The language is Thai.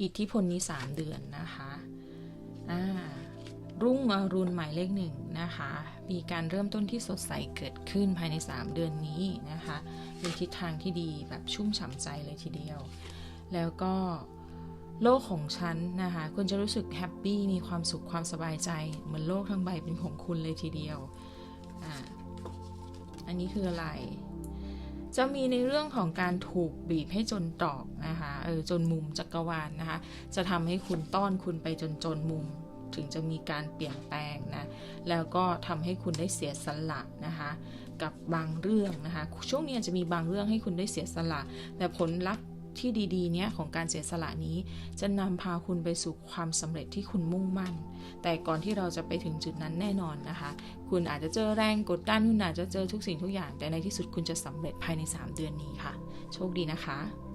อิทธิพลนี้ 3 เดือนนะคะอ่ารุ่งอรุณหมายเลขหนึ่งนะคะ มีการเริ่มต้นที่สดใสเกิดขึ้นภายใน 3 เดือนนี้นะคะเป็นทิศทางที่ดีแบบชุ่มฉ่ำใจเลยทีเดียว แล้วก็โลกของฉันนะคะ คุณจะรู้สึกแฮปปี้มีความสุขความสบายใจ เหมือนโลกทั้งใบเป็นของคุณเลยทีเดียว อ่า อันนี้คืออะไร จะมีในเรื่องของการถูกบีบให้จนตรอกนะคะเออจนมุมจักรวาลนะคะ จะทำให้คุณต้อนคุณไปจนจนมุม ถึงจะมีการเปลี่ยนแปลงนะ แล้วก็ทำให้คุณได้เสียสละนะคะกับบางเรื่องนะคะ ช่วงนี้จะมีบางเรื่องให้คุณได้เสียสละ แต่ผลลัพธ์ ที่ดีๆ เนี้ยของการเสียสละนี้ จะนำพาคุณไปสู่ความสำเร็จที่คุณมุ่งมั่น แต่ก่อนที่เราจะไปถึงจุดนั้นแน่นอนนะคะ คุณอาจจะเจอแรงกดดันคุณอาจจะเจอทุกสิ่งทุกอย่าง แต่ในที่สุดคุณจะสำเร็จภายใน 3 เดือนนี้ค่ะ โชคดีนะคะ